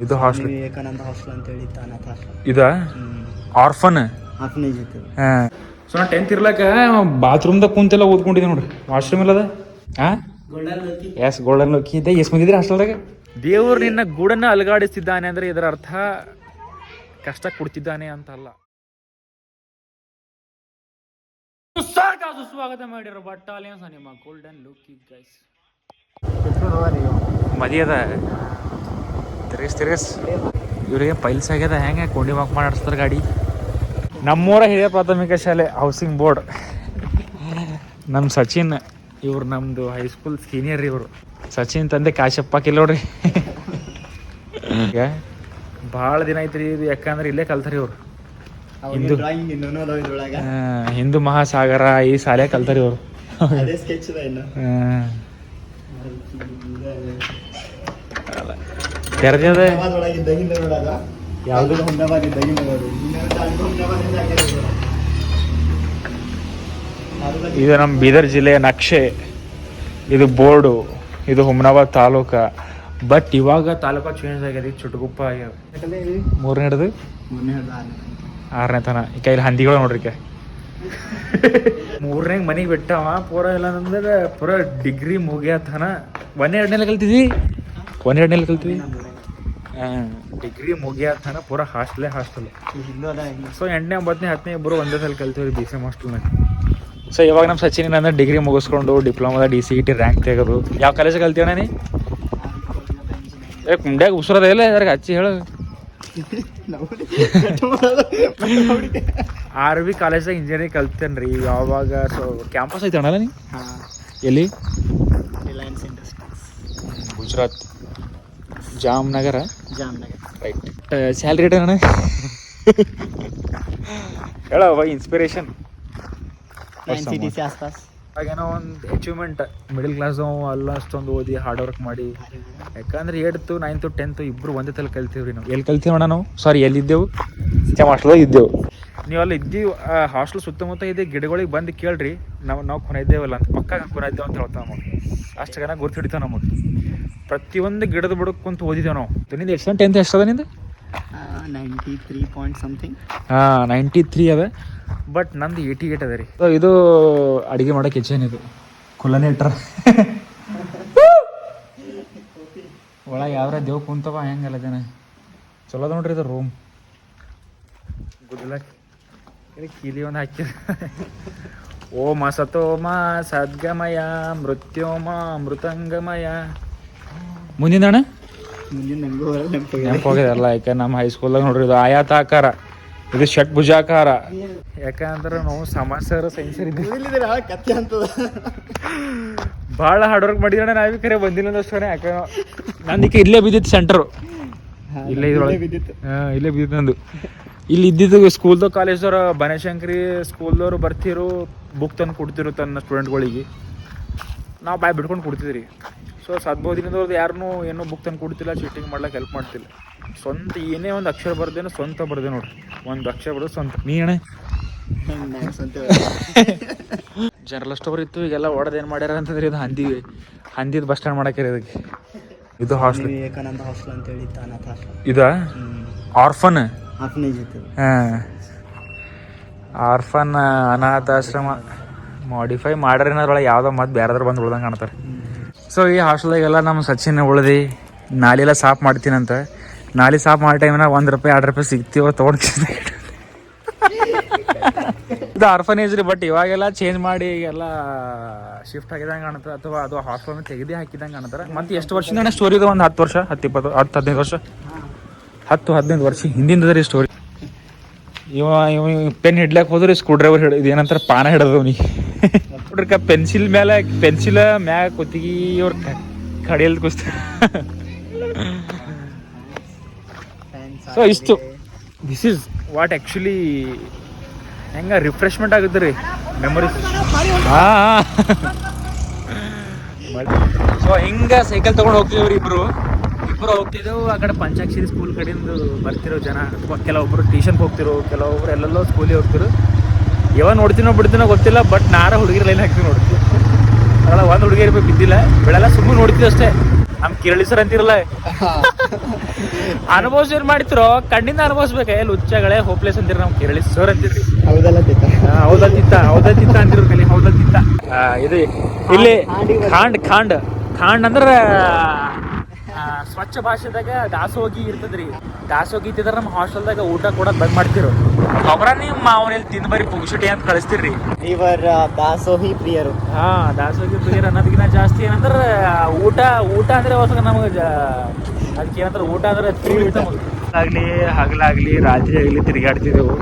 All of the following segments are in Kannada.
ಇದು ಹಾಸ್ಟೆಲ್ ವಿವೇಕಾನಂದ ಹಾಸ್ಟೆಲ್ ಅಂತ ಹೇಳಿ ಅನಾಥ ಇದ? ಆರ್ಫನ್ ಆರ್ಫನೇಜ್ ಇತ್ತು. ಹಾ. ಸೊ ನಾ ಟೆಂತ್ ಇರ್ಲಾಕ ಬಾತ್ರೂಮ್ದಾಗ ಕುಂತೆಲ್ಲ ಓದ್ಕೊಂಡಿದ್ದೆ ನೋಡ್ರಿ. ವಾಶ್ರೂಮ್ ಇಲ್ಲದ ಹಾ ಎಸ್ ಗೋಲ್ಡನ್ ಲೋಕಿ ಇದ್ದೆ ಎಷ್ಟು ಬಂದಿದ್ರಿ ಹಾಸ್ಟೆಲ್ದಾಗ ದೇವರು ನಿನ್ನ ಗೂಡನ್ನ ಅಲಗಾಡಿಸಿದಾನೆ ಅಂದ್ರೆ ಇದರ ಅರ್ಥ ಕಷ್ಟ ಕೊಡ್ತಿದ್ದಾನೆ ಅಂತ ಅಲ್ಲ ಸ್ವಾಗತ ಮಾಡಿರೋ ಬಟ್ಟಾಲಿಯನ್ಸ್ ನಿಮ್ಮ ಗೋಲ್ಡನ್ ಲುಕ್ ಗೈಸ್ ಮದಿಯದ ತಿರ್ಗಿಸ್ ತಿರ್ಗಿಸ್. ಇವ್ರಿಗೆ ಪೈಲ್ಸ್ ಆಗ್ಯದ ಹೆಂಗೆ? ಕೊಂಡಿ ವಾಕ್ ಮಾಡಿಸ್ತಾರೆ ಗಾಡಿ. ನಮ್ಮೂರ ಹಿರಿಯ ಪ್ರಾಥಮಿಕ ಶಾಲೆ ಹೌಸಿಂಗ್ ಬೋರ್ಡ್ ನಮ್ಮ ಸಚಿನ್ ಇವ್ರು ನಮ್ಮದು ಹೈಸ್ಕೂಲ್ ಸೀನಿಯರ್ ಇವರು. ಸಚಿನ್ ತಂದೆ ಕಾಶಪ್ಪ ಕಿಲ್ಲೋಡ್ರಿ. ಈಗ ಭಾಳ ದಿನ ಐತ್ರಿ ಇದು ಯಾಕಂದ್ರೆ ಇಲ್ಲೇ ಕಲ್ತಾರೆ ಇವರು. ಹಿಂದೂ ಹಿಂದೂ ಮಹಾಸಾಗರ ಈ ಶಾಲೆ ಕಲ್ತಾರ ಇವ್ರು ಅದೇ ಸ್ಕೆಚ್ ಅದ ಇನ್ನು ತೆರೆದ ಹುಮ್ನಾಬಾದ್ ಹಿಂದೆ ನೋಡಾಗ ಯಾವ್ದು? ಹುಮ್ನಾಬಾದ್ ಇದ್ದ ಹಿಂದೆ ನೋಡು ಇನ್ನೊಂದು ತಾಲೂಕು ಹುಮ್ನಾಬಾದಿಂದ ಹಾಕಿರೋದು. ಅದು ಇದು ನಮ್ಮ ಬೀದರ್ ಜಿಲ್ಲೆಯ ನಕ್ಷೆ ಇದು ಬೋರ್ಡು ಇದು ಹುಮ್ನಾಬಾದ್ ತಾಲೂಕ. ಬಟ್ ಇವಾಗ ತಾಲೂಕ ಚೇಂಜ್ ಆಗ್ಯದ ಚುಟುಗುಪ್ಪ ಮೂರನೇ ಹಿಡಿದು. ಆರನೇ ತನ. ಈ ಕೈಲಿ ಹಂದಿಗಳು ನೋಡ್ರಿ ಕೆ ಮೂರನೇ ಮನೆಗೆ ಬಿಟ್ಟವ ಪೂರ ಇಲ್ಲ ಅಂದ್ರೆ ಪೂರ ಡಿಗ್ರಿ ಮುಗಿಯತನ. ಒಂದೇ ಎರಡನೇ ಕಲ್ತಿದ್ವಿ ಕಲ್ತಿದ್ವಿ ಹಾಂ. ಡಿಗ್ರಿ ಮುಗಿಯಾತನ ಪೂರ ಹಾಸ್ಟೆಲೇ ಹಾಸ್ಟೆಲ್. ಸೊ ಎಂಟನೇ ಒಂಬತ್ತನೇ ಹತ್ತನೇ ಇಬ್ಬರು ಒಂದೇ ಸಲ ಕಲ್ತೀವಿ ಬಿ ಸಿ ಎಂ ಹಾಸ್ಟೆಲ್ನಾಗ ಸೊ ಇವಾಗ ನಮ್ಮ ಸಚಿನ್ ಏನಂದ್ರೆ ಡಿಗ್ರಿ ಮುಗಿಸ್ಕೊಂಡು ಡಿಪ್ಲೊಮಾದ ಡಿ ಸಿ ಟಿ ರ್ಯಾಂಕ್ ತೆಗೆದು. ಯಾವ ಕಾಲೇಜ್ ಕಲ್ತೀವಣ್ಣ ನೀ ಏ ಕುಂಡ್ಯಾಗ ಉಸಿರದ ಇಲ್ಲ ಯಾರಿಗೆ ಹಚ್ಚಿ ಹೇಳು. ಆರ್ ಬಿ ಕಾಲೇಜ್ದಾಗ ಇಂಜಿನಿಯರಿಂಗ್ ಕಲ್ತೇನೆ ರೀ. ಯಾವಾಗ ಸೊ ಕ್ಯಾಂಪಸ್ ಐತೆ ಅಣ್ಣಲ್ಲ ನೀ? ಹಾ. ಎಲ್ಲಿ? Reliance Industries Gujarat. Jamnagar. Jamnagar. Right salary ಅಣ್ಣ ಹೇಳವ ಇನ್ಸ್ಪಿರೇಷನ್ ಏನೋ ಒಂದು ಅಚೀವ್ಮೆಂಟ್ ಮಿಡಲ್ ಕ್ಲಾಸ್ ಅಲ್ಲ ಅಷ್ಟೊಂದು ಓದಿ ಹಾರ್ಡ್ ವರ್ಕ್ ಮಾಡಿ. ಯಾಕಂದ್ರೆ ಏಡ್ತು ನೈನ್ತು ಟೆಂತು ಇಬ್ರು ಒಂದೇ ತಲೆ ಕಲ್ತೀವ್ರಿ ನಾವು. ಎಲ್ಲಿ ಕಲ್ತೀವಣ್ಣ ನಾವು? ಸಾರಿ ಎಲ್ಲಿದ್ದೆವು? ಹಾಸ್ಟೆಲ್ ಹಾಸ್ಟೆಲ್ದಾಗ ಇದ್ದೆವು. ನೀವು ಅಲ್ಲಿ ಇದ್ದೀವಿ ಹಾಸ್ಟೆಲ್ ಸುತ್ತಮುತ್ತ ಇದೆ ಗಿಡಗಳಿಗೆ ಬಂದು ಕೇಳ್ರಿ ನಾವು ನಾವು ಕೊನೆ ಇದ್ದೇವಲ್ಲ ಅಂತ. ಪಕ್ಕ ಕೊನೆ ಇದ್ದೇವೆ ಅಂತ ಹೇಳ್ತಾವೆ ನಮಗೆ. ಅಷ್ಟು ಜನ ಗುರ್ತು ಹಿಡಿತಾವೆ ನಮಗೆ. ಪ್ರತಿಯೊಂದು ಗಿಡದ ಬುಡಕ್ಕೆ ಕುಂತು ಓದಿದ್ದೇವೆ ನಾವು. ನಿಂದು ಎಷ್ಟು ಟೆಂತ್ ಎಷ್ಟು ಅದ ನಿಂದು? ನೈಂಟಿ ತ್ರೀ ಪಾಯಿಂಟ್ ಸಮಥಿಂಗ್ ಹಾಂ ನೈಂಟಿ ತ್ರೀ ಅದ. ಬಟ್ ನಂದು ಏಯ್ಟಿ ಏಟ್ ಅದ ರೀ. ಸೊ ಇದು ಅಡುಗೆ ಮಾಡೋ ಕಿಚನ್ ಇದು? ಕುಲ್ಲನೇ ಇಟ್ರ ಒಳಗೆ ಯಾವ್ರ ದೇವ್ ಕುಂತವ ಹೆಂಗಲ್ಲ ಜನ. ಚಲೋ ಅದ ನೋಡ್ರಿ ಇದು ರೂಮ್ ಗುಡ್ಲಕ್ ಕೀಲಿ ಒಂದು ಹಾಕಿ ಓಮ ಸತೋಮ ಸದ್ಗಮಯ ಮೃತ್ಯೋಮ ಮೃತಂಗಮಯ. ಮುಂದಿನ ಅಣ್ಣ? ನೆನಪೋಗಿದೆ. ಅಲ್ಲ ಯಾಕೆ ನಮ್ಮ ಹೈಸ್ಕೂಲ್ದಾಗ ನೋಡ್ರಿ ಇದು ಆಯಾತಾಕಾರ ಇದು ಷಟ್ಭುಜಾಕಾರ ಯಾಕಂದ್ರೆ ನಾವು ಸಮಾಚಾರ ಸೈನ್ಸರ್ ಸೈನ್ಸ್ ಭಾಳ ಹಾರ್ಡ್ ವರ್ಕ್ ಮಾಡಿದ್ರೆ ನಾವೇ ಕರೆ ಬಂದಿಲ್ಲ ಅಷ್ಟೇ ಯಾಕೆ ನಂದಿಕೆ ಇಲ್ಲೇ ಬಿದ್ದಿತ್ತು ಸೆಂಟರು ಇಲ್ಲೇ ಇದ್ರೊಳಗೆ. ಹಾಂ ಇಲ್ಲೇ ಬಿದ್ದಿತ್ತು ನಂದು. ಇಲ್ಲಿ ಇದ್ದಿದ್ದು ಸ್ಕೂಲ್ದವ್ರು ಕಾಲೇಜ್ದವ್ರು ಬನಶಂಕರಿ ಸ್ಕೂಲ್ದವ್ರು ಬರ್ತಿರು ಬುಕ್ ತಂದು ಕೊಡ್ತಿರು ತನ್ನ ಸ್ಟೂಡೆಂಟ್ಗಳಿಗೆ ನಾವು ಬಾಯ್ ಬಿಡ್ಕೊಂಡು ಕೊಡ್ತಿದ್ರಿ. ಸೊ ಸದ್ಬೋದಿನದವ್ರದ್ದು ಯಾರನ್ನೂ ಏನೂ ಬುಕ್ ತಂದು ಕೊಡ್ತಿಲ್ಲ ಚೀಟಿಂಗ್ ಮಾಡ್ಲಿಕ್ಕೆ ಹೆಲ್ಪ್ ಮಾಡ್ತಿಲ್ಲ. ಸ್ವಂತ ಏನೇ ಒಂದು ಅಕ್ಷರ ಬರ್ದೇನೋ ಸ್ವಂತ ಬರ್ದೆ ನೋಡ್ರಿ. ಒಂದು ಅಕ್ಷರ ಬರೋದು ಸ್ವಂತ. ನೀ ಅಣ್ಣ? ಅಂತ ಜನರಲ್ ಸ್ಟೋರ್ ಇತ್ತು ಈಗೆಲ್ಲ ಹೊಡೆದು ಏನು ಮಾಡ್ಯಾರ ಅಂತಂದ್ರೆ ಇದು ಹಂದಿ ಹಂದಿದ ಬಸ್ ಸ್ಟ್ಯಾಂಡ್ ಮಾಡಕ್ಕೆ ಇದಕ್ಕೆ ಇದು ಹಾಸ್ಟೆಲ್ ವಿವೇಕಾನಂದ ಹಾಸ್ಟೆಲ್ ಅಂತ ಹೇಳಿ ಅನಾಥ ಹಾಸ್ಟೆಲ್ ಇದ? ಆರ್ಫನ್ ಆರ್ಫನೇಜ್ ಇತ್ತು. ಹಾಂ. ಆರ್ಫನ್ ಅನಾಥಾಶ್ರಮ. ಮಾಡಿಫೈ ಮಾಡ್ಯಾರ ಅದ್ರೊಳಗೆ ಯಾವುದೋ ಮತ್ತೆ ಬೇರೆದ್ರ ಬಂದು ಉಳ್ದಂಗೆ ಕಾಣ್ತಾರೆ. ಸೊ ಈ ಹಾಸ್ಟೆಲ್ದಾಗೆಲ್ಲ ನಮ್ಮ ಸಚಿನ್ ಉಳ್ದು ನಾಲಿ ಎಲ್ಲ ಸಾಫ್ ಮಾಡ್ತೀನಂತ. ನಾಲಿ ಸಾಫ್ ಮಾಡೋ ಟೈಮ್ನಾಗ ಒಂದು ರೂಪಾಯಿ, ಎರಡು ರೂಪಾಯಿ ಸಿಗ್ತೀವೋ ತೊಗೊಂಡು ಇದು ಆರ್ಫನೇಜ್ ರೀ ಬಟ್ ಇವಾಗೆಲ್ಲ ಚೇಂಜ್ ಮಾಡಿ ಎಲ್ಲ ಶಿಫ್ಟ್ ಆಗಿದಂಗೆ ಕಾಣುತ್ತೆ ಅಥವಾ ಅದು ಹಾಸ್ಟೆಲ್ ತೆಗೆದೇ ಹಾಕಿದಂಗೆ ಕಾಣ್ತಾರೆ. ಮತ್ತೆ ಎಷ್ಟು ವರ್ಷದಿಂದ ಸ್ಟೋರಿ ಇದೆ? ಒಂದು ಹತ್ತು ವರ್ಷ, ಹತ್ತು ಇಪ್ಪತ್ತು, ಹತ್ತು ಹದಿನೈದು ವರ್ಷ. ಹತ್ತು ಹದಿನೈದು ವರ್ಷ ಹಿಂದಿಂದ ರೀ ಸ್ಟೋರಿ ಇವ ಇವ ಪೆನ್ ಹಿಡ್ಲಾಕ್ ಹೋದ್ರೆ ಸ್ಕ್ರೂ ಡ್ರೈವರ್ ಹಿಡ ಇದೇನಂತಾರ ಪಾನ ಹಿಡ್ದವ್ನಿ ನೋಡ್ರಿ ಪೆನ್ಸಿಲ್ ಮೇಲೆ ಪೆನ್ಸಿಲ್ ಮ್ಯಾಗ ಕುತ್ತಿಗೆ ಅವ್ರ ಕಡಿಯಲ್ ಕುಸ್ತ. ಸೊ ಇಷ್ಟು. ದಿಸ್ ಇಸ್ ವಾಟ್ ಆ್ಯಕ್ಚುಲಿ ಹೆಂಗ ರಿಫ್ರೆಶ್ಮೆಂಟ್ ಆಗುತ್ತೆ ರೀ ಮೆಮೊರೀಸ್ ಸೊ ಹಿಂಗ ಸೈಕಲ್ ತಗೊಂಡು ಹೋಗ್ತೀವಿ ಇಬ್ರು. ಇಬ್ರು ಹೋಗ್ತಿದ್ದೆವು ಆ ಕಡೆ ಪಂಚಾಕ್ಷರಿ ಸ್ಕೂಲ್ ಕಡೆಯಿಂದ ಬರ್ತಿರೋ ಜನ ಅಥವಾ ಕೆಲವೊಬ್ರು ಟ್ಯೂಷನ್ಗೆ ಹೋಗ್ತಿರೋ ಕೆಲವೊಬ್ರು ಎಲ್ಲೆಲ್ಲೋ ಸ್ಕೂಲಿಗೆ ಹೋಗ್ತಿರು ಯಾವ ನೋಡ್ತೀನೋ ಬಿಡ್ತೀನೋ ಗೊತ್ತಿಲ್ಲ ಬಟ್ ನಾರ ಹುಡುಗಿರ ಲೈನ್ ಹಾಕ್ತೀವಿ ನೋಡ್ತೀವಿ ಅದಲ್ಲ ಒಂದು ಹುಡುಗಿಯರ್ ಬಿದ್ದಿಲ್ಲ ಬೆಳೆಲ್ಲ ಸುಮ್ಮನೆ ನೋಡ್ತೀವಿ ಅಷ್ಟೇ. ನಮ್ ಕಿರಳಿ ಸರ್ ಅಂತಿರಲ್ಲ. ಅನುಭವಿಸ್ ಏನ್ ಮಾಡ್ತಿರೋ ಕಣ್ಣಿಂದ ಅನುಭವಿಸ್ಬೇಕ ಎಲ್ಲಿ ಉಚ್ಚಗಳೇ ಹೋಪ್ಲೆಸ್ ಅಂತೀರ ನಮ್ ಕಿರಳಿ ಸರ್ ಅಂತಿರ್ರಿ ಹೌದಲ್ಲ ತಿತ್ತ ಹೌದತ್ತಿತ್ತ ಹೌದತ್ತಿತ್ತ ಅಂತಿರೋ ಕಲಿ ಹೌದಲ್ಲ ತಿತ್ತ ಇದು ಇಲ್ಲಿ ಖಾಂಡ್ ಖಾಂಡ್ ಖಾಂಡ್ ಅಂದ್ರ ಸ್ವಚ್ಛ ಭಾಷೆದಾಗ ದಾಸೋಗಿ ಇರ್ತದ್ರಿ. ದಾಸೋಗಿ ಇತ್ತಿದ್ರೆ ನಮ್ಮ ಹಾಸ್ಟೆಲ್ದಾಗ ಊಟ ಕೊಡಕ್ಕೆ ಬಂದ್ ಮಾಡ್ತಿರು. ಅವ್ರ ನಿಮ್ಮ ಅವನಲ್ಲಿ ಬರಿ ಬರೀ ಪುಗ್ಸುಟಿ ಅಂತ ಕಳಿಸ್ತಿರ್ರಿ. ಇವರ ದಾಸೋಹಿ ಪ್ರಿಯರು. ಹಾ ದಾಸೋಹಿ ಪ್ರಿಯರು ಅನ್ನೋದಕ್ಕಿಂತ ಜಾಸ್ತಿ ಏನಂದ್ರೆ ಊಟ ಊಟ ಅಂದ್ರೆ ಹೊಸ ನಮಗೆ ಅದಕ್ಕೆ ಏನಂದ್ರೆ ಊಟ ಅಂದ್ರೆ ಆಗ್ಲಿ ಹಗಲಾಗ್ಲಿ ರಾತ್ರಿ ಆಗ್ಲಿ ತಿರುಗಾಡ್ತಿದ್ದೆವು.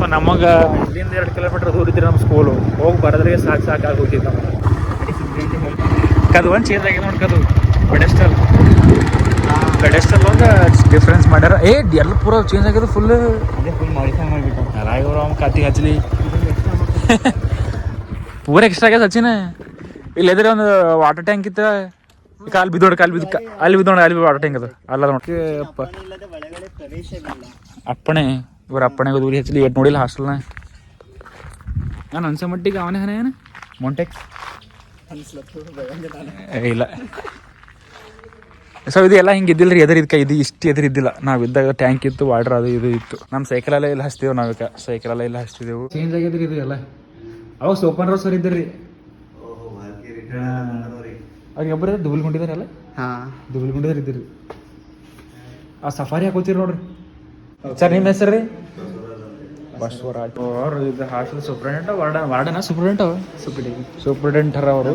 ಸೊ ನಮಗೆ ಇಲ್ಲಿಂದ ಎರಡು ಕಿಲೋಮೀಟರ್ ದೂರ ಇದ್ರೆ ನಮ್ಮ ಸ್ಕೂಲು ಹೋಗಿ ಬರೋದ್ರಿಗೆ ಸಾಕು ಸಾಕಾಗಿ ಹೋಗ್ತಿತ್ತು ನಮಗೆ. ಕದು ಒಂದು ಚೇಂಜ್ ಆಗಿದೆ ನೋಡಿ ಕದು. ಪೆಡೆಸ್ಟಲ್ ಪೆಡೆಸ್ಟಲ್ ಡಿಫ್ರೆನ್ಸ್ ಮಾಡ್ಯಾರ. ಏ ಎಲ್ಲ ಪೂರ ಚೇಂಜ್ ಆಗಿದೆ ಫುಲ್ ಅದೇ ಫುಲ್ ಮಾಡಿಫೈ ಮಾಡಿಬಿಟ್ಟು ಅವ್ನ ಹಚ್ಚಲಿ ಪೂರ ಎಕ್ಸ್ಟ್ರಾ ಆಗ್ಯದ ಸಚಿನ ಇಲ್ಲಿ ಎದ್ರೆ ಒಂದು ವಾಟರ್ ಟ್ಯಾಂಕ್ ಇತ್ತ. ಕಾಲ್ ಬಿದ್ದೋಡು ಕಾಲ್ ಬಿದ್ದ ಅಲ್ಲಿ ಬಿದ್ದೋಣ ಅಲ್ಲಿ ವಾಟರ್ ಟ್ಯಾಂಕ್ ಅದು. ಅಲ್ಲ ನೋಡಿ. ಅಪ್ಪಣೆ. ಇವ್ರ ಅಪ್ಪಣೆ ಊರಿ ಹಚ್ಚಲಿ ಎಟ್ ನೋಡಿಲ್ಲ ಹಾಸ್ಟೆಲ್ನ ನಾನು ಅನ್ಸೋ ಮಟ್ಟಿಗೆ ಅವನೇ ಹನ ಏನು? ಮೊಂಟೆಕ್ಸ್ ಇಲ್ಲ. ಸೊ ಇದು ಎಲ್ಲ ಹಿಂಗೆ ಇದ್ದಿಲ್ಲ ರೀ ಎದುರು ಇದಕ್ಕೆ ಇದು ಇಷ್ಟು ಎದುರು ಇದ್ದಿಲ್ಲ. ನಾವು ಇದ್ದಾಗ ಟ್ಯಾಂಕ್ ಇತ್ತು ವಾಟರ್ ಅದು ಇದು ಇತ್ತು. ನಮ್ಮ ಸೈಕಲೆಲ್ಲ ಇಲ್ಲಿ ಹಚ್ತೀವಿ ಸೈಕಲ್ ಸೈಕಲೆಲ್ಲ ಇಲ್ಲಿ ಹಚ್ತಿದ್ದೆವು ಚೇಂಜ್ ಆಗಿದ್ರಿ ಇದು ಎಲ್ಲ? ಅವಾಗ ಸೋಪನ್ ರಾವ್ ಸರ್ ಇದ್ದರು ರೀ ಅವ್ರಿಗೆ ಒಬ್ಬರು ದುಬಲ್ ಗುಂಡಿದಾರಲ್ಲ ಹಾ. ದುಬಲ್ ಗುಂಡಿದಾರ ಇದ್ರಿ ಆ ಸಫಾರಿ ಹಾಕೋತೀರಿ ನೋಡ್ರಿ. ಸರ್ ನಿಮ್ಮ ಹೆಸರು ರೀ? ಬಸವರಾಜ್. ಅವ್ರು ಇದು ಹಾಸ್ಟೆಲ್ ಸೂಪ್ರೆಂಟ್ ವಾರ್ಡ ವಾರ್ಡನ ಸೂಪರ್ಡೆಂಟ್ ಅವ ಸೂಪ್ರೆಂಟ್ ಹರ ಅವರು.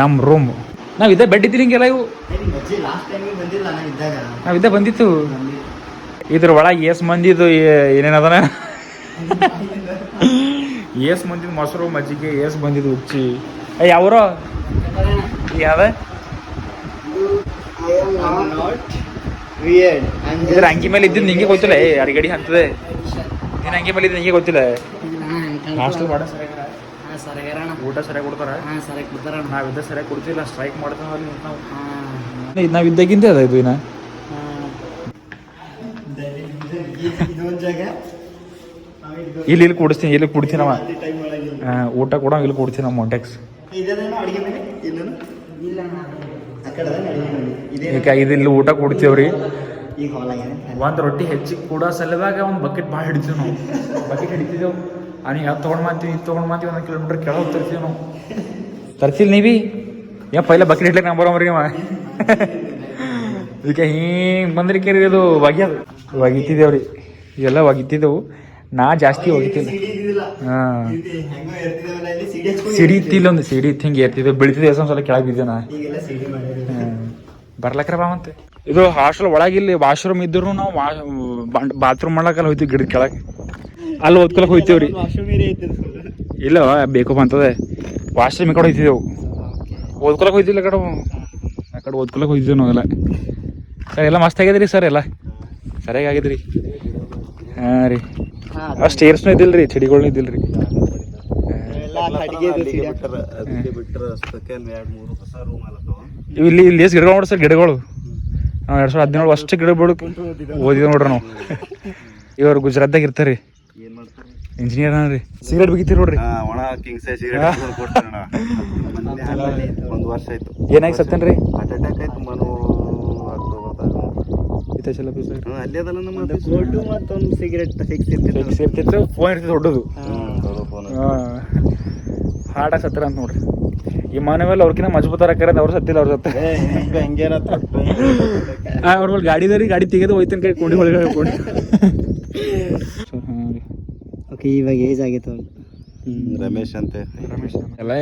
ನಮ್ಮ ರೂಮ್ ನಾವು ಇದೇ ಬೆಡ್ ಇದ್ದೀರಿ ಹಿಂಗೆಲ್ಲ ಇವು ನಾವು ಇದೇ ಬಂದಿತ್ತು. ಇದ್ರ ಒಳಗೆ ಏಸ್ ಮಂದಿದು ಏನೇನದನ ಏಸ್ ಮಂದಿದ್ ಮೊಸರು ಮಜ್ಜಿಗೆ ಏಸ್ ಬಂದಿದ್ದು ಉಚ್ಚಿ ಯಾವ್ರೋ? ವಿಯರ್ಡ್ ಇದ್ರ ಅಂಗಿ ಮೇಲೆ ಇದ್ದಿದ್ದು ನಿಂಗೆ ಗೊತ್ತಿಲ್ಲ. ಏ ಅರಿಗಡಿ ಅಂತದೆ ನೀನು ಅಂಗಿ ಮೇಲೆ ಇದ್ದು ನಿಂಗೆ ಗೊತ್ತಿಲ್ಲ. ಹಾಸ್ಟೆಲ್ ಮಾಡ ಊಟ ಸರಿಯಾಗಿ ಕೊಡ್ತಾರ? ನಾವಿದ್ದ ಸರಿಯಾಗಿ ಕೊಡ್ತಿಲ್ಲ ಸ್ಟ್ರೈಕ್ ಮಾಡ್ತಾವ ನಾವು. ನಾವು ಇದ್ದಾಗಿಂದ ಅದ ಇದು ಇನ್ನ? ಇಲ್ಲಿ ಇಲ್ಲಿ ಕೊಡಿಸ್ತೀನಿ ಇಲ್ಲಿ ಕೊಡ್ತೀನವ ಅವ. ಊಟ ಕೂಡ ಇಲ್ಲಿ ಕೊಡ್ತೀನಿ ನಮ್ಮ ಮೊಂಟೆಕ್ಸ್ ಇದೇ ಈಗ ಇದು. ಇಲ್ಲಿ ಊಟ ಕೊಡ್ತೀವ್ರಿ ಒಂದು ರೊಟ್ಟಿ ಹೆಚ್ಚಿಗೆ ಕೂಡ ಸಲುವಾಗ ಒಂದು ಬಕೆಟ್ ಭಾಳ ಹಿಡಿತೀವಿ ನಾವು. ಬಕೆಟ್ ಹಿಡಿತಿದ್ದೆವು. ಅವ್ನಿಗೆ ಅದು ತೊಗೊಂಡು ಮಾಡ್ತೀವಿ ಇದು ತೊಗೊಂಡು ಮಾಡ್ತೀವಿ ಒಂದು ಕಿಲೋಮೀಟ್ರ್ ಕೆಳಗೆ ಹೋಗ್ತಿರ್ತೀವಿ ನಾವು. ತರ್ಸಿಲ್ಲ ನೀವಿ ಯಾ ಪೈಲ ಬಕ್ರಿ ಇಡ್ಲಿಕ್ಕೆ ನಂಬರ್ ಬರೋಮ್ರಿ ಅವ ಇದಕ್ಕೆ ಹಿಂಗೆ ಬಂದ್ರಿ ಕೇರಿ ಅದು ಒಗ್ಯದು ಒಗಿತಿದ್ದೇವ್ರಿ ಇವೆಲ್ಲ ಒಗಿತಿದ್ದೆವು ನಾ ಜಾಸ್ತಿ ಒಗಿತಿಲ್ಲ ಹಾಂ. ಸಿಡಿ ಸಿಡಿ ಇತ್ತಿಲ್ಲ ಒಂದು ಸಿಡಿ ಇತ್ತು ಹಿಂಗೆ ಬಿಳ್ತಿದ್ದೆ ಬೆಳಿತಿದ್ದೆ ಎಷ್ಟೊಂದು ಸಲ ಕೆಳಗೆ ಬಿದ್ದೆ ನಾ. ಈಗೆಲ್ಲ ಸಿಡಿ ಮಾಡಿದ್ರು ಬರ್ಲಕ್ರ ಬಾ ಮತ್ತೆ. ಇದು ಹಾಸ್ಟೆಲ್ ಒಳಗಿಲ್ಲಿ ವಾಶ್ರೂಮ್ ಇದ್ರು ನಾವು ಬಾತ್ರೂಮ್ ಮಾಡ್ಲಕ್ಕಲ್ಲ ಹೋಯ್ತಿವಿ ಗಿಡದ ಕೆಳಗೆ. ಅಲ್ಲಿ ಓದ್ಕೊಳಕ್ ಹೋಯ್ತೇವ್ರಿ. ಇಲ್ಲ ಬೇಕು ಅಂತದೆ. ವಾಶ್ರೂಮ್ ಈ ಕಡೆ ಹೋಯ್ತಿದ್ದೆವು. ಓದ್ಕೊಳಕ್ ಹೋಯ್ತಿಲ್ಲ ಕಡೆ ಆ ಕಡೆ ಓದ್ಕೊಳಕ್ ಹೋಯ್ತಿದ್ದೇವೆ ನಾವೆಲ್ಲ. ಸರ್ ಎಲ್ಲ ಮಸ್ತ್ ಆಗ್ಯದ್ರಿ ಸರ್ ಎಲ್ಲ? ಸರಿಯಾಗಿ ಆಗಿದ್ರಿ? ಹಾಂ ರೀ. ಆ ಅಷ್ಟು ಸ್ಟೇರ್ಸ್ನೂ ಇದ್ದಿಲ್ರಿ ರೀ ಇದ್ದಿಲ್ರಿ. ಎಲ್ಲ ರೀ ಇಲ್ಲಿ ಇಲ್ಲಿ ಎಷ್ಟು ಗಿಡಗಳು ನೋಡಿ ಸರ್ ಗಿಡಗಳು? ನಾವು ಎರಡು ಸಾವಿರದ ಹದಿನೇಳು ಅಷ್ಟು ಗಿಡ ಬಿಡಕ್ಕೆ ಓದಿದ ನೋಡ್ರಿ ನಾವು. ಇವರು ಗುಜರಾತ್ದಾಗ ಇರ್ತಾರೆ. ಇಂಜಿನಿಯರ್ ರೀ ಸಿಗರೇಟ್ ಬಿಗಿತೀರಿ ನೋಡ್ರಿ. ಒಣ ಕಿಂಗ್ ಸೈಜ್ ಸಿಗರೇಟ್ ಕೊಡ್ತಾರಣ ಒಂದು ವರ್ಷ ಆಯ್ತು. ಏನಾಗಿ ಸತ್ತೇನ್ರಿ ಹಾರ್ಟ್ ಅಟ್ಯಾಕ್ ಆಯ್ತು ಮನು ಅಕ್ಟೋಬರ್ದಾಗ ಇತ್ತ ಚಲೋ ಪೀಸ್ ಹ್ಮ್, ಅಲ್ಲೇ ಅದಲ್ಲ ನಮ್ಮ ಕೋಟು ಮತ್ತೊಂದು ಸಿಗರೆಟ್ ಫಿಕ್ಸ್ ಇರ್ತಿತ್ತು ಸೇರ್ತಿತ್ತು ಫೋನ್ ಇರ್ತಿತ್ತು ದೊಡ್ಡದು. ಫೋನ್ ಹಾಡ ಸತ್ತರ ಅಂತ ನೋಡ್ರಿ. ಈ ಮಾನವೆಲ್ಲ ಅವ್ರಕಿನ ಮಜಬೂತಾರ ಕರೆದ ಅವ್ರು ಸತ್ತಿಲ್ಲ ಅವ್ರ ಸತ್ತ ಹಂಗೇನ ಅವ್ರ ಮೇಲೆ ಗಾಡಿ ಇದಾರಿ ಗಾಡಿ ತೆಗೆದು ಹೋಯ್ತೇನೆ ಕೈ ಕೊಂಡಿ ಒಳಗೆ ಕೊಂಡಿ ಓಕೆ ಇವಾಗ ಏಜ್ ಆಗಿತ್ತು ರಮೇಶ್ ಅಂತ. ಎಲ್ಲ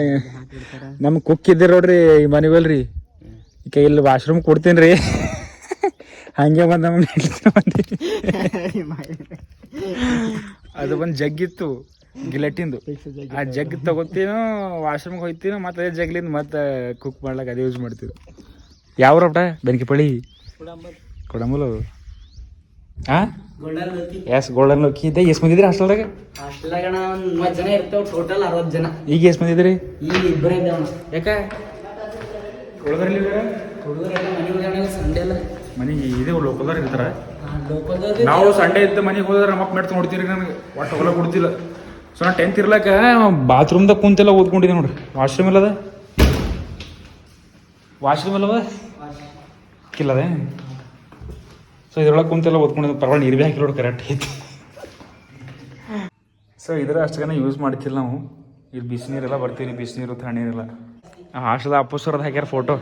ನಮ್ ಕುಕ್ ಇದ್ದೀರಿ ನೋಡ್ರಿ ಈ ಮನೆಗಲ್ರಿ ಈಗ ಇಲ್ಲಿ ವಾಶ್ರೂಮ್ ಕೊಡ್ತೀನಿ ರೀ. ಹಂಗೆ ಬಂದ ಅದು ಒಂದು ಜಗ್ ಇತ್ತು ಗಿಲೆಟಿಂದು ಆ ಜಗ್ ತಗೋತೀನೋ ವಾಶ್ರೂಮ್ಗೆ ಹೋಗ್ತೀನೋ ಮತ್ತೆ ಅದೇ ಜಗ್ಲಿಂದ ಮತ್ತೆ ಕುಕ್ ಮಾಡ್ಲಾಕ ಅದೇ ಯೂಸ್ ಮಾಡ್ತೀವಿ. ಯಾವ ರೊಟ್ಟ ಬೆನ್ಕಿಪಳ್ಳಿ ಕೊಡಂಬಲು ಆ? ಎಸ್ ಗೋಲ್ಡನ್ ಲೋಕಿ ಇದ್ದೆ ಎಷ್ಟು ಮಂದಿದ್ರಿ ಹಾಸ್ಟೆಲ್ದಾಗ? ಹಾಸ್ಟೆಲ್ದಾಗ ಒಂದು ಮೂವತ್ತು ಜನ ಇರ್ತೇವೆ ಟೋಟಲ್ ಅರವತ್ತು ಜನ. ಈಗ ಎಷ್ಟು ಮಂದಿದ್ರಿ ಈಗ ಇಬ್ಬರೇ ಇದ್ದೇವೆ ಯಾಕ? ಹುಡುಗರಲ್ಲಿ ಹುಡುಗರೆಲ್ಲ ಸಂಡೇ ಎಲ್ಲ ಮನೆ ಇದೆ ಲೋಕಲ್ದವ್ರು ಇರ್ತಾರ. ನಾವು ಸಂಡೇ ಇದ್ದ ಮನೆಗೆ ಹೋದ್ರೆ ನಮ್ಮ ಮೆಟ್ಸ್ ನೋಡ್ತೀರಿ ನನಗೆ. ಒಟ್ಟು ಹೊಲ ಕೊಡ್ತಿಲ್ಲ ಸೊ ನಾ ಟೆಂತ್ ಇರ್ಲಾಕ ಬಾತ್ರೂಮ್ದಾಗ ಕುಂತೆಲ್ಲ ಓದ್ಕೊಂಡಿದ್ದೆ ನೋಡ್ರಿ. ವಾಶ್ರೂಮ್ ಇಲ್ಲದ ವಾಶ್ರೂಮ್ ಇಲ್ಲವ ಕಿಲ್ಲದೇ ಅದೇ ಸೊ ಇದ್ರೊಳಗೆ ಕುಂತೆಲ್ಲ ಓದ್ಕೊಂಡಿದ್ದು ಪರವಾಗಿ ನೀರು ಭೀ ಹಾಕಿರೋಡು ಕರೆಕ್ಟ್ ಐತಿ. ಸೊ ಇದ್ರ ಅಷ್ಟೇ ಯೂಸ್ ಮಾಡ್ತಿಲ್ಲ ನಾವು. ಇಲ್ಲಿ ಬಿಸಿನೀರೆಲ್ಲ ಬರ್ತೀವಿ ಬಿಸಿನೀರು ತಣ್ಣೀರಿಲ್ಲ ಹಾಸ್ಟೆಲ್ ಅಪ್ಪಸರದ ಹಾಕ್ಯಾರ ಫೋಟೋ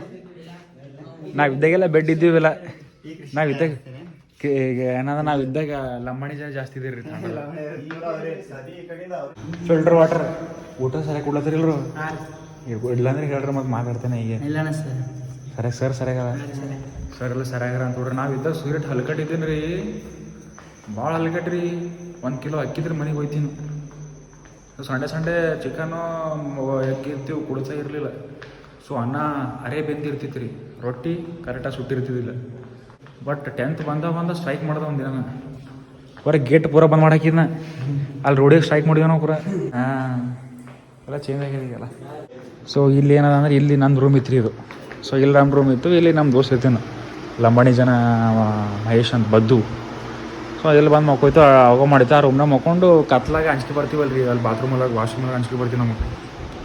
ನಾವು ಇದ್ದಾಗೆಲ್ಲ ಬೆಡ್ ಇದ್ದೀವಿಲ್ಲ. ನಾವು ಇದ್ದಾಗ ಏನದ ನಾವು ಇದ್ದಾಗ ಲಂಬಾಣಿ ಜನ ಜಾಸ್ತಿ ಇದೀರಿ ಫಿಲ್ಟರ್ ವಾಟರ್ ಊಟ ಸರಿಯಾಗಿ ಕೊಡ್ಲತ್ತಿರಲ್ರು? ಇಲ್ಲಾಂದ್ರೆ ಹೇಳ್ರಿ ಮತ್ತೆ ಮಾತಾಡ್ತೇನೆ ಈಗ ಇಲ್ಲ ಸರ್. ಸರಿಯಾಗಿ ಸರ್, ಸರಿಯಾಗದ? ಸರ್, ಎಲ್ಲ ಸರಿಯಾಗ್ಯಾರ ಅಂತ ನೋಡ್ರಿ. ನಾವು ಇದ್ದಾಗ ಹಲ್ಕಟ್ ಇದ್ದೀನಿ ರೀ? ಭಾಳ ಹಲ್ಕಟ್ರಿ ಒಂದು ಕಿಲೋ ಅಕ್ಕಿದ್ರೆ ಮನೆಗೆ ಹೋಯ್ತೀನಿ. ಸಂಡೆ ಸಂಡೆ ಚಿಕನು ಎಕ್ಕಿರ್ತೀವಿ ಕುಡ್ತಾ ಇರಲಿಲ್ಲ. ಸೊ ಅನ್ನ ಅರೆ ಬೆಂದಿರ್ತಿತ್ತು ರೀ ರೊಟ್ಟಿ ಕರೆಕ್ಟಾಗಿ ಸುಟ್ಟಿರ್ತಿದ್ದಿಲ್ಲ ಬಟ್ ಟೆಂತ್ ಬಂದ ಬಂದ ಸ್ಟ್ರೈಕ್ ಮಾಡ್ದೆ ಒಂದು ದಿನ ಹೊರಗೆ ಗೇಟ್ ಪೂರ ಬಂದ್ ಮಾಡಾಕಿದ್ನ. ಅಲ್ಲಿ ರೋಡಿಗೆ ಸ್ಟ್ರೈಕ್ ಮಾಡಿದ್ವಿ ನಾವು ಪೂರ. ಹಾಂ. ಎಲ್ಲ ಚೇಂಜ್ ಆಗಿದೆ ಈಗೆಲ್ಲ. ಸೊ ಇಲ್ಲಿ ಏನದ ಅಂದ್ರೆ ಇಲ್ಲಿ ನಂದು ರೂಮ್ ಇತ್ತು ರೀ ಇದು. ಸೊ ಇಲ್ಲಿ ನಮ್ಮ ರೂಮ್ ಇತ್ತು ಇಲ್ಲಿ ನಮ್ಮ ದೋಸ್ತ್ ಇದ್ದೇನು. ಲಂಬಾಣಿ ಜನ ಮಹೇಶ್ ಅಂತ ಬದ್ದು. ಸೊ ಅದೆಲ್ಲ ಬಂದು ಮಕ್ಕೋಯ್ತು ಅವಾಗ ಮಾಡಿತ್ತು ಆ ರೂಮ್ನಾಗ ಮಕ್ಕೊಂಡು ಕತ್ಲಾಗ ಅಂಜಿಕೆ ಬರ್ತೀವಲ್ಲ ರೀ ಅಲ್ಲಿ ಬಾತ್ರೂಮ್ ಒಳಗೆ ವಾಶ್ರೂಮ್ ಒಳಗೆ ಅಂಜಿಕೆ ಬರ್ತೀವಿ ನಮಗೆ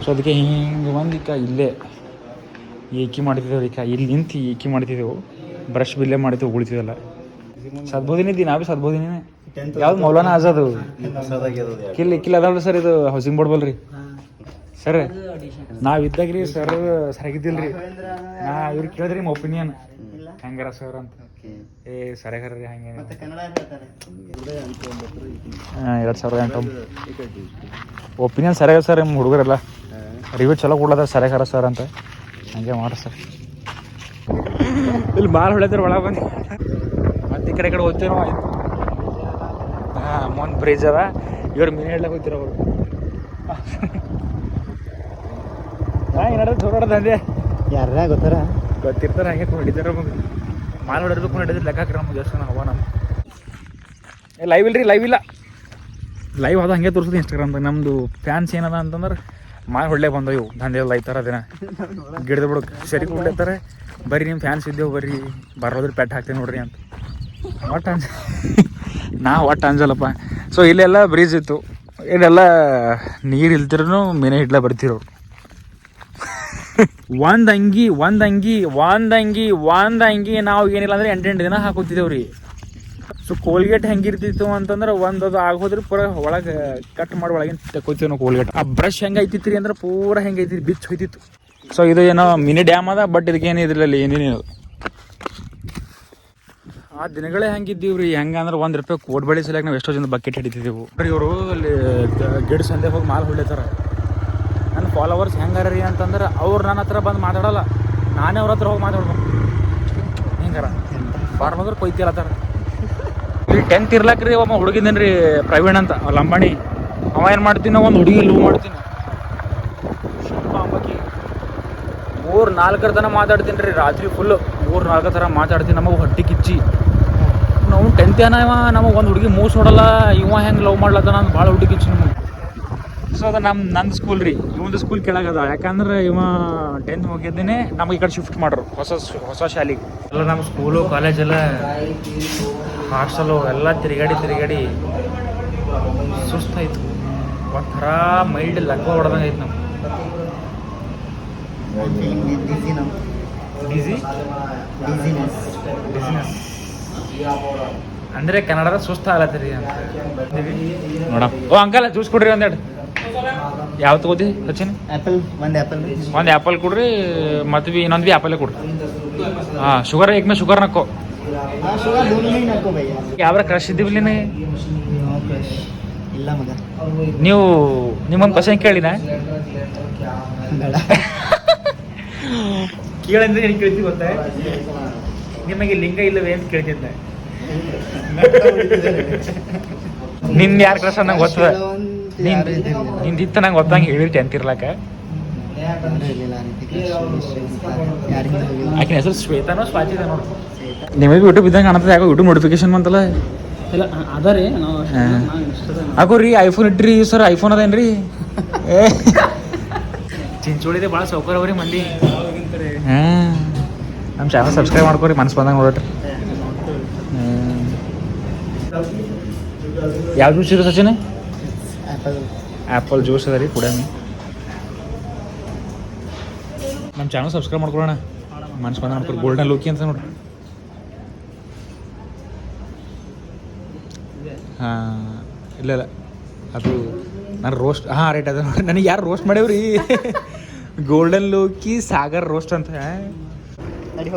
ಸೊ ಅದಕ್ಕೆ ಹಿಂಗೆ ಬಂದು ಈಗ ಇಲ್ಲೇ ಏಕಿ ಮಾಡ್ತಿದ್ದೆವು ರೀ ಇಲ್ಲಿ ನಿಂತು ಏಕಿ ಮಾಡ್ತಿದ್ದೆವು. ಬ್ರಷ್ ಬಿಲ್ಲೇ ಮಾಡ್ತೀವಿ ಉಳಿತಿದ್ದಲ್ಲ ಸದ್ಬೋದಿನಿದ್ದಿ ನಾ ಭೀ ಸದ್ಬೋದಿನೇ ಯಾವ್ದು ಮೌಲಾನ ಆಜಾದು? ಕಿಲ್ ಕಿಲ್ ಅದಾವಲ್ಲ ಸರ್ ಇದು ಹೌಸಿಂಗ್ ಬೋರ್ಡ್ ಬಲ್ರಿ. ಸರ್ ನಾವ್ ಇದ್ದಾಗ ರೀ ಸರ್ ರೀ ನಾ ಇವ್ರಿಗೆ ಕೇಳಿದ್ರಿ ನಿಮ್ಮ ಒಪಿನಿಯನ್ ಹೆಂಗಾರ ಸರ್ ಅಂತ. ಏ ಸರಿಯಾಗಾರ ರೀ ಹಂಗೆ. ಮತ್ತೆ ಕನ್ನಡ ಹೇಳ್ತಾರೆ? ಎರಡು ಸಾವಿರದ ಎಂಟು. ಒಪಿನಿಯನ್ ಸರಿಯಾಗ ಸರ್ ನಿಮ್ಮ ಹುಡುಗರೆಲ್ಲ? ರಿವ್ಯೂ ಚಲೋ ಕೊಡ್ಲದ ಸರಿಯಾಗಾರ ಸರ್ ಅಂತ. ಹಂಗೆ ಮಾಡ್ರಿ ಸರ್ ಇಲ್ಲಿ ಮಾಲ್ ಹೊಳೆದ್ರ ಒಳಗೆ ಬಂದು ಮತ್ತೆ ಈ ಕಡೆ ಕಡೆ ಹೋಗ್ತೀವಿ ನಾವು. ಹಾಂ ಮೊನ್ ಬ್ರಿಡ್ಜ್ ಅದ. ಇವ್ರು ಮೀನು ಹಿಡ್ಲಕ್ಕೆ ಹೋಗ್ತೀರ ಅವರು? ಹಾಂ ಏನಾರ ದೂರ ದಂಧೆ ಯಾರ ಗೊತ್ತಾರ? ಗೊತ್ತಿರ್ತಾರೆ ಹಂಗೆ ನಮಗೆ. ಮಾಲ್ ಹೊಡೆದ್ರು ಹಿಡಿದ್ರೆ ಲೆಕ್ಕ ಹಾಕ್ರಿ ನಮ್ಗೆ. ಎಷ್ಟು ನಾವು ನಮ್ಮ ಏ ಲೈವ್ ಇಲ್ರಿ ಲೈವ್ ಇಲ್ಲ. ಲೈವ್ ಅದ ಹಂಗೆ ತೋರಿಸೋದು ಇನ್ಸ್ಟಾಗ್ರಾಮ್ದಾಗ ನಮ್ಮದು ಫ್ಯಾನ್ಸ್ ಏನದ ಅಂತಂದ್ರೆ ಮಾಲ್ ಹೊಡ್ಲೆ ಬಂದವು ಇವು. ದಂಧೆ ಐತಾರ ದಿನ. ಗಿಡದ ಬಿಡು ಸರಿ ಕೊಡ್ಲೇತಾರೆ ಬರ್ರಿ ನಿಮ್ಮ ಫ್ಯಾನ್ಸ್ ಇದ್ದೇವು ಬರ್ರಿ ಬರೋದ್ರ ಪೆಟ್ ಹಾಕ್ತೇವೆ ನೋಡ್ರಿ ಅಂತ. ಒಟ್ಟು ಅಂಜ ನಾ ಒಟ್ಟು ಅಂಜಲ್ಲಪ್ಪ. ಸೊ ಇಲ್ಲೆಲ್ಲ ಬ್ರೀಜ್ ಇತ್ತು. ಇಲ್ಲೆಲ್ಲ ನೀರು ಇಲ್ತಿರೂ ಮೀನೇ ಹಿಡ್ಲ ಬರ್ತಿರೋರು. ಒಂದ್ ಅಂಗಿ ಒಂದ್ ಅಂಗಿ ಒಂದ್ ಅಂಗಿ ಒಂದ್ ಅಂಗಿ ನಾವು ಏನಿಲ್ಲ ಅಂದ್ರೆ ಎಂಟೆಂಟು ದಿನ ಹಾಕೋತಿದ್ದೇವ್ ರೀ. ಸೊ ಕೋಲ್ಗೇಟ್ ಹೆಂಗಿರ್ತಿತ್ತು ಅಂತಂದ್ರೆ ಒಂದ್ ಅದು ಆಗೋದ್ರಿ ಪೂರ ಒಳಗೆ ಕಟ್ ಮಾಡಿ ಒಳಗಿನ ತಕೋತೀವಿ ನಾವು ಕೋಲ್ಗೇಟ್ ಆ ಬ್ರಷ್ ಹೆಂಗೈತಿತ್ತು ರೀ ಅಂದ್ರೆ ಪೂರ ಹೆಂಗೈತಿ ಬಿಚ್ ಹೋಯ್ತಿತ್ತು. ಸೊ ಇದು ಏನೋ ಮಿನಿ ಡ್ಯಾಮ್ ಅದ ಬಟ್ ಇದಕ್ಕೆ ಏನು ಇದ್ರಲ್ಲಿ ಏನೇನು ಆ ದಿನಗಳೇ ಹೆಂಗಿದ್ದೀವಿ ರೀ ಹೆಂಗಂದ್ರೆ ಒಂದು ರೂಪಾಯಿ ಕೋಟ್ ಬಳಿ ಸಲಕ್ಕೆ ನಾವು ಎಷ್ಟೋ ಜನ ಬಕೆಟ್ ಹಿಡಿತಿದ್ದೆವು ಇವರು ಅಲ್ಲಿ ಗಿಡ ಸಂದೆ ಹೋಗಿ ಮಾಲ್ ಹೊಡಿತಾರ ನನ್ನ ಫಾಲೋವರ್ಸ್ ಹೆಂಗಾರ ರೀ ಅಂತಂದ್ರೆ ಅವ್ರು ನನ್ನ ಹತ್ರ ಬಂದು ಮಾತಾಡಲ್ಲ, ನಾನೇ ಅವ್ರ ಹತ್ರ ಹೋಗಿ ಮಾತಾಡ್ಬೇಕು. ಹಿಂಗಾರ? ಕೊಯ್ತಿಲ್ಲ ಕೊಯ್ತಿಲ್ಲತ್ತಾರ ಇಲ್ಲಿ ಟೆಂತ್ ಇರ್ಲಾಕ ರೀ ಒಬ್ಬ ಹುಡುಗಿದ್ದೇನೆ ರೀ ಪ್ರವೀಣ್ ಅಂತ ಲಂಬಾಣಿ. ಅವ ಏನು ಮಾಡ್ತೀನಿ ಒಂದು ಹುಡುಗಿ ಲವ್ ಮಾಡ್ತೀನಿ. ಅಂಬಕಿ ಮೂರು ನಾಲ್ಕರ ತನ ಮಾತಾಡ್ತೀನಿ ರೀ, ರಾತ್ರಿ ಫುಲ್ಲು ಮೂರು ನಾಲ್ಕರ ಥರ ಮಾತಾಡ್ತೀನಿ, ನಮಗೆ ಹೊಟ್ಟೆ ಕಿಚ್ಚಿ. ನಾವು ಟೆಂತ್ ಏನ ಇವ, ನಮಗೆ ಒಂದು ಹುಡುಗಿ ಮೂಸ್ ನೋಡಲ್ಲ, ಇವ ಹೆಂಗೆ ಲವ್ ಮಾಡ್ಲತ್ತಾನ ಅಂತ ಭಾಳ ಹುಡುಗಿ ಕಿಚ್ಚಿ ನಮಗೆ. ಸೊ ಅದು ನಮ್ಮ ನಂದು ಸ್ಕೂಲ್ ರೀ. ಇವಂದು ಸ್ಕೂಲ್ ಕೆಳಗದ ಯಾಕಂದ್ರೆ ಇವ ಟೆಂತ್ ಮುಗಿದ್ದೇನೆ ನಮಗೆ ಈ ಕಡೆ ಶಿಫ್ಟ್ ಮಾಡ್ರು ಹೊಸ ಹೊಸ ಶಾಲೆಗೆ. ಎಲ್ಲ ನಮ್ಮ ಸ್ಕೂಲು ಕಾಲೇಜೆಲ್ಲ ಹಾಸ್ಟೆಲು ಎಲ್ಲ ತಿರುಗಾಡಿ ತಿರುಗಾಡಿ ಸುಸ್ತಾಯ್ತು. ಒಂಥರ ಮೈಲ್ಡ್ ಲಕ್ಕ ಹೊಡೆದಂಗೆ ಐತೆ ನಮ್ಗೆ. ಬಿಸಿ ಬಿಸಿನೆಸ್ ಅಂದ್ರೆ ಕನ್ನಡದ ಸುಸ್ತ ಆಗಲತ್ತೀರಿ ಅಂತ. ನೋಡ ಓ ಅಂಕಲ್ ಜ್ಯೂಸ್ ಕೊಡ್ರಿ ಒಂದೆರಡು ಯಾವ ತಗೋದಿ ಹಚ್ಚಿನ ಆ್ಯಪಲ್ ಒಂದು ಆ್ಯಪಲ್ ಒಂದು ಆ್ಯಪಲ್ ಕೊಡ್ರಿ ಮತ್ತು ಬಿ ಇನ್ನೊಂದು ಬಿ ಆ್ಯಪಲ್ಲೇ ಕೊಡ್ರಿ. ಹಾಂ ಶುಗರ್ ಏಕ್ ಮೇಲೆ ಶುಗರ್ ನಕ್ಕೋ. ಯಾವ ಕ್ರಶ್ ಇದ್ದೀವಿ ಇಲ್ಲ ಮಗ. ನೀವು ನಿಮ್ಮ ಕ್ವಶನ್ ಕೇಳಿನ ಕೇಳಂದ್ರೆ ಏನು ಕೇಳ್ತಿ ಗೊತ್ತಾ? ನಿಮಗೆ ಲಿಂಗ ಇಲ್ಲವೇ ಅಂತ ಕೇಳ್ತಿದ್ದೆ. ನಿನ್ನ ಯಾರು ಕ್ರಶ್ ಅನ್ನ ಗೊತ್ತದ? ನಿಂದಿತ್ತ ನಂಗೆ ಗೊತ್ತಂಗೆ ಹೇಳಿರಿ ಟೆಂತ್ ಇರ್ಲಾಕ ಆಕಿನ ಹೆಸರು ಶ್ವೇತಾನೋ ಸ್ವಾಚಿದ ನೋಡು. ನಿಮಗೆ ಯೂಟ್ಯೂಬ್ ಇದ್ದಂಗೆ ಕಾಣತದೆ ಯಾಕೋ ಯೂಟ್ಯೂಬ್ ನೋಟಿಫಿಕೇಶನ್ ಬಂತಲ್ಲ? ಇಲ್ಲ ಅದ ರೀ. ಹಾಕೋ ಐಫೋನ್ ಇಟ್ರಿ ಸರ್ ಐಫೋನ್ ಅದೇನ್ರಿ ಏ. ಚಿಂಚೋಳಿದೆ ಭಾಳ ಸೌಕರ್ಯ ಅವ್ರಿ ಮಂದಿ. ಹಾಂ. ನಮ್ಮ ಚಾನಲ್ ಸಬ್ಸ್ಕ್ರೈಬ್ ಮಾಡ್ಕೊರಿ ಮನ್ಸು ಬಂದಂಗೆ ನೋಡ್ರಿ ಯಾವ್ದು ಇದೆ ಸಚಿನ್? ಆ್ಯಪಲ್ ಜ್ಯೂಸ್ ಅದ ರೀ ಕುಡಮಿ ನಮ್ಮ ಚಾನಲ್ ಸಬ್ಸ್ಕ್ರೈಬ್ ಮಾಡ್ಕೊಳ್ಳೋಣ ಮನ್ಸು ಬಂದ ಗೋಲ್ಡನ್ ಲುಕಿ ಅಂತ ನೋಡ್ರಿ. ಹಾಂ ಇಲ್ಲ ಇಲ್ಲ. ಅದು ನಾನು ರೋಸ್ಟ್ ಹಾಂ ರೇಟ್ ಅದ ನನಗೆ ಯಾರು ರೋಸ್ಟ್ ಮಾಡ್ಯವ್ರಿ ಗೋಲ್ಡನ್ ಲೋಕಿ ಸಾಗರ್ ರೋಸ್ಟ್ ಅಂತ.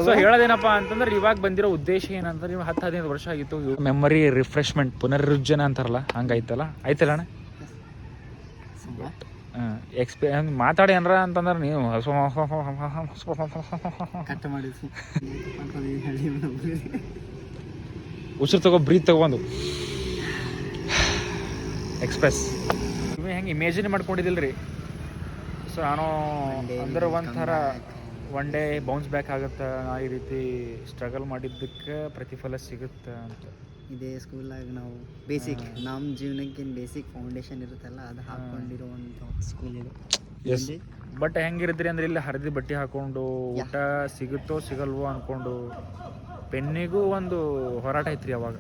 ಸೊ ಹೇಳೋದೇನಪ್ಪ ಅಂತಂದ್ರೆ ಇವಾಗ ಬಂದಿರೋ ಉದ್ದೇಶ ಏನಂದ್ರೆ ನೀವು ಹತ್ತು ಹದಿನೈದು ವರ್ಷ ಆಗಿತ್ತು. ಮೆಮೊರಿ ರಿಫ್ರೆಶ್ಮೆಂಟ್ ಪುನರುಜ್ಜನ ಅಂತಾರಲ್ಲ ಹಂಗಾಯ್ತಲ್ಲ? ಆಯ್ತಲ್ಲ ಅಣ್ಣ? ಎಕ್ಸ್ಪೀ ಮಾತಾಡಿ ಏನಾರ ಅಂತಂದ್ರೆ ನೀವು. ಉಸಿರು ತಗೋ ಬ್ರೀತ್ ತಗೊಂಡು ಎಕ್ಸ್ಪ್ರೆಸ್ ನೀವು ಹೆಂಗೆ ಇಮೇಜಿನ್ ಮಾಡ್ಕೊಂಡಿದ್ದಿಲ್ರಿ? ಸೊ ನಾನು ಅಂದ್ರೆ ಒಂಥರ ಒನ್ ಡೇ ಬೌನ್ಸ್ ಬ್ಯಾಕ್ ಆಗುತ್ತೆ. ನಾ ಈ ರೀತಿ ಸ್ಟ್ರಗಲ್ ಮಾಡಿದ್ದಕ್ಕೆ ಪ್ರತಿಫಲ ಸಿಗುತ್ತೆ ಅಂತ. ಇದೇ ಸ್ಕೂಲಾಗ ನಾವು ಬೇಸಿಕ್ ನಮ್ಮ ಜೀವನಕ್ಕೇನು ಬೇಸಿಕ್ ಫೌಂಡೇಶನ್ ಇರುತ್ತಲ್ಲ ಅದು ಹಾಕೊಂಡಿರುವಂಥ ಸ್ಕೂಲ್ ಇದು. ಎಸ್ ಬಟ್ ಹೆಂಗಿರಿದ್ರಿ ಅಂದ್ರೆ ಇಲ್ಲಿ ಹರಿದಿ ಬಟ್ಟೆ ಹಾಕೊಂಡು ಊಟ ಸಿಗುತ್ತೋ ಸಿಗಲ್ವೋ ಅನ್ಕೊಂಡು ಪೆನ್ನಿಗೂ ಒಂದು ಹೋರಾಟ ಐತ್ರಿ ಅವಾಗ.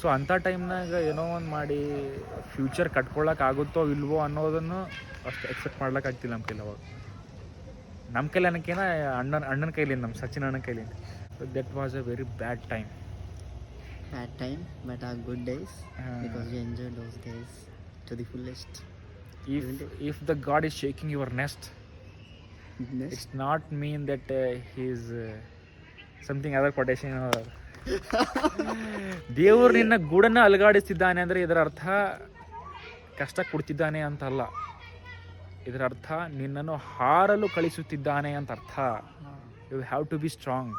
ಸೊ ಅಂಥ ಟೈಮ್ನಾಗ ಏನೋ ಒಂದು ಮಾಡಿ ಫ್ಯೂಚರ್ ಕಟ್ಕೊಳಕ್ ಆಗುತ್ತೋ ಇಲ್ವೋ ಅನ್ನೋದನ್ನು ಅಷ್ಟು ಎಕ್ಸೆಪ್ಟ್ ಮಾಡ್ಲಕ್ ಆಗ್ತಿಲ್ಲ ನಮ್ಮ ಕೈಲಿ ಅವಾಗ. ನಮ್ಮ ಕೈಲಿ ಅನ್ನೋಕ್ಕೇನ ಅಣ್ಣನ ಅಣ್ಣನ ಕೈಲಿ ನಮ್ಮ ಸಚಿನ್ ಅಣ್ಣನ ಕೈಲಿ that was a very bad time bad time but a good days ಹಾ. Because you enjoy those days to the fullest if if the god is shaking your nest it's not mean that he's something other quotation ದೇವರು ನಿನ್ನ ಗೂಡನ್ನು ಅಲುಗಾಡಿಸ್ತಿದ್ದಾನೆ ಅಂದರೆ ಇದರ ಅರ್ಥ ಕಷ್ಟ ಕೊಡ್ತಿದ್ದಾನೆ ಅಂತಲ್ಲ. ಇದರ ಅರ್ಥ ನಿನ್ನನ್ನು ಹಾರಲು ಕಳಿಸುತ್ತಿದ್ದಾನೆ ಅಂತ ಅರ್ಥ. You have to be strong